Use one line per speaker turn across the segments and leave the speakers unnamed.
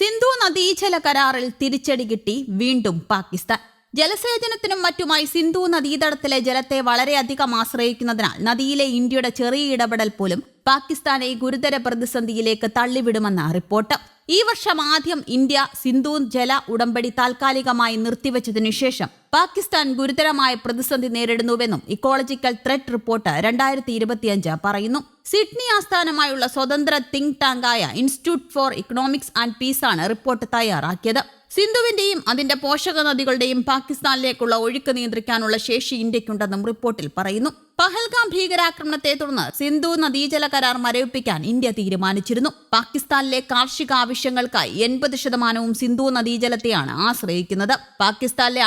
സിന്ധു നദീജല കരാറിൽ തിരിച്ചടി കിട്ടി വീണ്ടും പാകിസ്ഥാൻ. ജലസേചനത്തിനും മറ്റുമായി സിന്ധു നദീതടത്തിലെ ജലത്തെ വളരെയധികം ആശ്രയിക്കുന്നതിനാൽ നദിയിലെ ഇന്ത്യയുടെ ചെറിയ ഇടപെടൽ പോലും പാകിസ്ഥാനെ ഗുരുതര പ്രതിസന്ധിയിലേക്ക് തള്ളിവിടുമെന്ന റിപ്പോർട്ട്. ഈ വർഷം ആദ്യം ഇന്ത്യ സിന്ധു ജല ഉടമ്പടി താൽക്കാലികമായി നിർത്തിവച്ചതിനു ശേഷം പാകിസ്ഥാൻ ഗുരുതരമായ പ്രതിസന്ധി നേരിടുന്നുവെന്നും ഇക്കോളജിക്കൽ ത്രെറ്റ് റിപ്പോർട്ട് രണ്ടായിരത്തി ഇരുപത്തിയഞ്ച് പറയുന്നു. സിഡ്നി ആസ്ഥാനമായുള്ള സ്വതന്ത്ര think ടാങ്കായ institute for economics and peace ആണ് റിപ്പോർട്ട് തയ്യാറാക്കിയത്. സിന്ധുവിന്റെയും അതിന്റെ പോഷക നദികളുടെയും പാകിസ്ഥാനിലേക്കുള്ള ഒഴുക്ക് നിയന്ത്രിക്കാനുള്ള ശേഷി ഇന്ത്യക്കുണ്ടെന്നും റിപ്പോർട്ടിൽ പറയുന്നു. പഹൽഗാം ഭീകരാക്രമണത്തെ തുടർന്ന് സിന്ധു നദീജല കരാർ മരവിപ്പിക്കാൻ ഇന്ത്യ തീരുമാനിച്ചിരുന്നു. പാകിസ്ഥാനിലെ കാർഷിക ആവശ്യങ്ങൾക്കായി എൺപത് ശതമാനവും സിന്ധു നദീജലത്തെയാണ് ആശ്രയിക്കുന്നത്. പാകിസ്ഥാനിലെ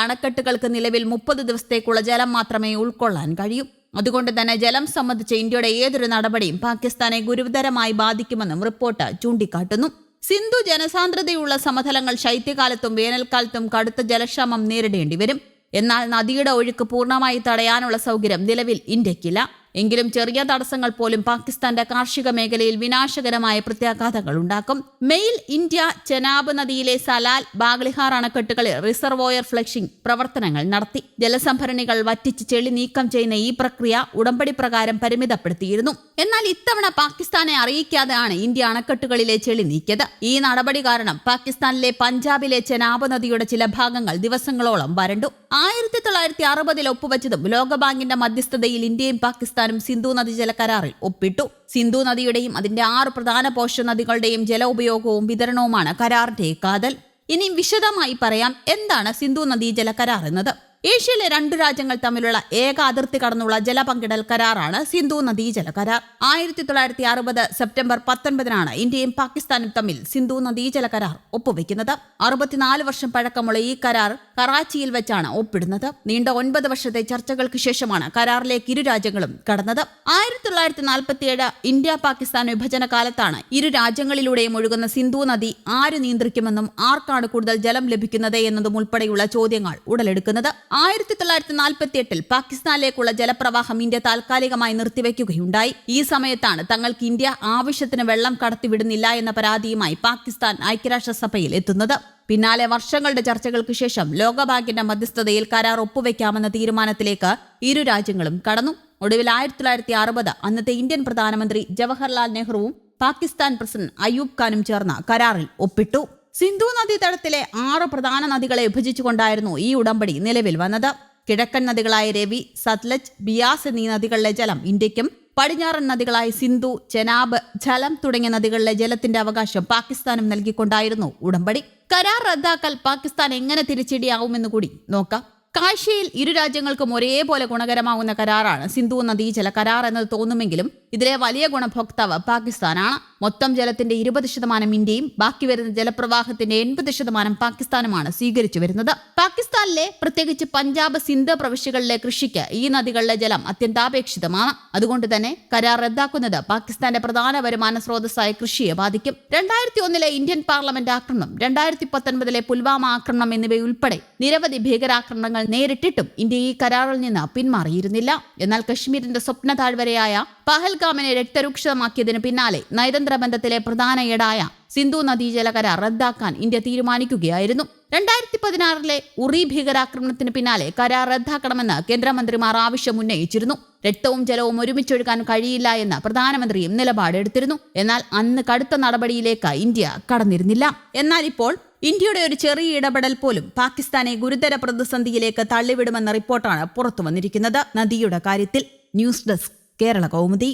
അണക്കെട്ടുകൾക്ക് നിലവിൽ മുപ്പത് ദിവസത്തേക്കുള്ള ജലം മാത്രമേ ഉൾക്കൊള്ളാൻ കഴിയൂ. അതുകൊണ്ട് തന്നെ ജലം സംബന്ധിച്ച ഇന്ത്യയുടെ ഏതൊരു നടപടിയും പാകിസ്ഥാനെ ഗുരുതരമായി ബാധിക്കുമെന്നും റിപ്പോർട്ട് ചൂണ്ടിക്കാട്ടുന്നു. സിന്ധു ജനസാന്ദ്രതയുള്ള സമതലങ്ങൾ ശൈത്യകാലത്തും വേനൽക്കാലത്തും കടുത്ത ജലക്ഷാമം നേരിടേണ്ടി വരും എന്നാൽ നദിയുടെ ഒഴുക്ക് പൂർണമായി തടയാനുള്ള സൗകര്യം നിലവിൽ ഇന്ത്യക്കില്ല. എങ്കിലും ചെറിയ തടസ്സങ്ങൾ പോലും പാകിസ്ഥാന്റെ കാർഷിക മേഖലയിൽ വിനാശകരമായ പ്രത്യാഘാതങ്ങൾ ഉണ്ടാക്കും. മെയിൽ ഇന്ത്യ ചെനാബ് നദിയിലെ സലാൽ ബാഗ്ലിഹാർ അണക്കെട്ടുകളിൽ റിസർവോയർ ഫ്ലഷിംഗ് പ്രവർത്തനങ്ങൾ നടത്തി. ജലസംഭരണികൾ വറ്റിച്ച് ചെളി നീക്കം ചെയ്യുന്ന ഈ പ്രക്രിയ ഉടമ്പടി പ്രകാരം പരിമിതപ്പെടുത്തിയിരുന്നു. എന്നാൽ ഇത്തവണ പാകിസ്ഥാനെ അറിയിക്കാതെയാണ് ഇന്ത്യ അണക്കെട്ടുകളിലെ ചെളി നീക്കിയത്. ഈ നടപടി കാരണം പാകിസ്ഥാനിലെ പഞ്ചാബിലെ ചെനാബ് നദിയുടെ ചില ഭാഗങ്ങൾ ദിവസങ്ങളോളം വരണ്ടു. ആയിരത്തി തൊള്ളായിരത്തി അറുപതിൽ ഒപ്പുവച്ചതും ലോകബാങ്കിന്റെ മധ്യസ്ഥതയിൽ ഇന്ത്യയും പാകിസ്ഥാനും സിന്ധു നദീജല കരാറിൽ ഒപ്പിട്ടു. സിന്ധു നദിയുടെയും അതിന്റെ ആറ് പ്രധാന പോഷക നദികളുടെയും ജല ഉപയോഗവും വിതരണവുമാണ് കരാറിന്റെ കാതൽ. ഇനിയും വിശദമായി പറയാം എന്താണ് സിന്ധു നദീജല കരാർ എന്നത്. ഏഷ്യയിലെ രണ്ടു രാജ്യങ്ങൾ തമ്മിലുള്ള ഏക അതിർത്തി കടന്നുള്ള ജലപങ്കിടൽ കരാറാണ് സിന്ധു നദീജല കരാർ. ആയിരത്തി തൊള്ളായിരത്തി അറുപത് സെപ്റ്റംബർ പത്തൊൻപതിനാണ് ഇന്ത്യയും പാകിസ്ഥാനും തമ്മിൽ സിന്ധു നദീജല കരാർ ഒപ്പുവെക്കുന്നത്. അറുപത്തിനാല് വർഷം പഴക്കമുള്ള ഈ കരാർ കറാച്ചിയിൽ വെച്ചാണ് ഒപ്പിടുന്നത്. നീണ്ട ഒൻപത് വർഷത്തെ ചർച്ചകൾക്ക് ശേഷമാണ് കരാറിലേക്ക് ഇരു രാജ്യങ്ങളും കടന്നത്. ആയിരത്തി തൊള്ളായിരത്തി നാൽപ്പത്തിയേഴ് ഇന്ത്യ പാകിസ്ഥാൻ വിഭജന കാലത്താണ് ഇരു രാജ്യങ്ങളിലൂടെയും ഒഴുകുന്ന സിന്ധു നദി ആര് നിയന്ത്രിക്കുമെന്നും ആർക്കാണ് കൂടുതൽ ജലം ലഭിക്കുന്നത് എന്നതും ഉൾപ്പെടെയുള്ള ചോദ്യങ്ങൾ ഉടലെടുക്കുന്നത്. ആയിരത്തി തൊള്ളായിരത്തി നാൽപ്പത്തി എട്ടിൽ പാകിസ്ഥാനിലേക്കുള്ള ജലപ്രവാഹം ഇന്ത്യ താൽക്കാലികമായി നിർത്തിവെക്കുകയുണ്ടായി. ഈ സമയത്താണ് തങ്ങൾക്ക് ഇന്ത്യ ആവശ്യത്തിന് വെള്ളം കടത്തിവിടുന്നില്ല എന്ന പരാതിയുമായി പാകിസ്ഥാൻ ഐക്യരാഷ്ട്രസഭയിൽ എത്തുന്നത്. പിന്നാലെ വർഷങ്ങളുടെ ചർച്ചകൾക്ക് ശേഷം ലോകബാങ്കിന്റെ മധ്യസ്ഥതയിൽ കരാർ ഒപ്പുവെക്കാമെന്ന തീരുമാനത്തിലേക്ക് ഇരു രാജ്യങ്ങളും കടന്നു. ഒടുവിൽ ആയിരത്തി തൊള്ളായിരത്തി അറുപത് അന്നത്തെ ഇന്ത്യൻ പ്രധാനമന്ത്രി ജവഹർലാൽ നെഹ്റുവും പാകിസ്ഥാൻ പ്രസിഡന്റ് അയൂബ് ഖാനും ചേർന്ന് കരാറിൽ ഒപ്പിട്ടു. സിന്ധു നദീതടത്തിലെ ആറ് പ്രധാന നദികളെ വിഭജിച്ചുകൊണ്ടായിരുന്നു ഈ ഉടമ്പടി നിലവിൽ വന്നത്. കിഴക്കൻ നദികളായ രവി സത്ലജ് ബിയാസ് എന്നീ നദികളിലെ ജലം ഇന്ത്യക്കും പടിഞ്ഞാറൻ നദികളായ സിന്ധു ചെനാബ് ജലം തുടങ്ങിയ നദികളിലെ ജലത്തിന്റെ അവകാശം പാകിസ്ഥാനും നൽകിക്കൊണ്ടായിരുന്നു ഉടമ്പടി. കരാർ റദ്ദാക്കൽ പാകിസ്ഥാൻ എങ്ങനെ തിരിച്ചടിയാവുമെന്ന് കൂടി നോക്കാം. കാഴ്ചയിൽ ഇരു രാജ്യങ്ങൾക്കും ഒരേപോലെ ഗുണകരമാവുന്ന കരാറാണ് സിന്ധു നദീജല കരാർ എന്നത് തോന്നുമെങ്കിലും ഇതിലെ വലിയ ഗുണഭോക്താവ് പാകിസ്ഥാനാണ്. മൊത്തം ജലത്തിന്റെ ഇരുപത് ശതമാനം ഇന്ത്യയും ബാക്കി വരുന്ന ജലപ്രവാഹത്തിന്റെ എൺപത് ശതമാനം പാകിസ്ഥാനുമാണ് സ്വീകരിച്ചു വരുന്നത്. പാകിസ്ഥാനിലെ പ്രത്യേകിച്ച് പഞ്ചാബ് സിന്ധ് പ്രവിശ്യകളിലെ കൃഷിക്ക് ഈ നദികളിലെ ജലം അത്യന്താപേക്ഷിതമാണ്. അതുകൊണ്ട് തന്നെ കരാർ റദ്ദാക്കുന്നത് പാകിസ്ഥാന്റെ പ്രധാന വരുമാന സ്രോതസ്സായ കൃഷിയെ ബാധിക്കും. രണ്ടായിരത്തി ഒന്നിലെ ഇന്ത്യൻ പാർലമെന്റ് ആക്രമണം രണ്ടായിരത്തി പത്തൊൻപതിലെ പുൽവാമ ആക്രമണം എന്നിവയുൾപ്പെടെ നിരവധി ഭീകരാക്രമണങ്ങൾ നേരിട്ടിട്ടും ഇന്ത്യ ഈ കരാറിൽ നിന്ന് പിന്മാറിയിരുന്നില്ല. എന്നാൽ കശ്മീരിന്റെ സ്വപ്ന താഴ്വരയായ പഹൽഗാമിനെ രക്തരൂക്ഷിതമാക്കിയതിന് പിന്നാലെ നയതന്ത്ര ബന്ധത്തിലെ പ്രധാന ഏടായ സിന്ധു നദീജല കരാർ റദ്ദാക്കാൻ ഇന്ത്യ തീരുമാനിക്കുകയായിരുന്നു. രണ്ടായിരത്തി പതിനാറിലെ ഉറി ഭീകരാക്രമണത്തിന് പിന്നാലെ കരാർ റദ്ദാക്കണമെന്ന് കേന്ദ്രമന്ത്രിമാർ ആവശ്യം ഉന്നയിച്ചിരുന്നു. രക്തവും ജലവും ഒരുമിച്ചൊഴുകാൻ കഴിയില്ല എന്ന് പ്രധാനമന്ത്രിയും നിലപാടെടുത്തിരുന്നു. എന്നാൽ അന്ന് കടുത്ത നടപടിയിലേക്ക് ഇന്ത്യ കടന്നിരുന്നില്ല. എന്നാൽ ഇപ്പോൾ ഇന്ത്യയുടെ ഒരു ചെറിയ ഇടപെടൽ പോലും പാകിസ്ഥാനെ ഗുരുതര പ്രതിസന്ധിയിലേക്ക് തള്ളിവിടുമെന്ന റിപ്പോർട്ടാണ് പുറത്തു വന്നിരിക്കുന്നത് നദിയുടെ കാര്യത്തിൽ ന്യൂസ് ഡെസ്ക് കേരള കൗമുദി.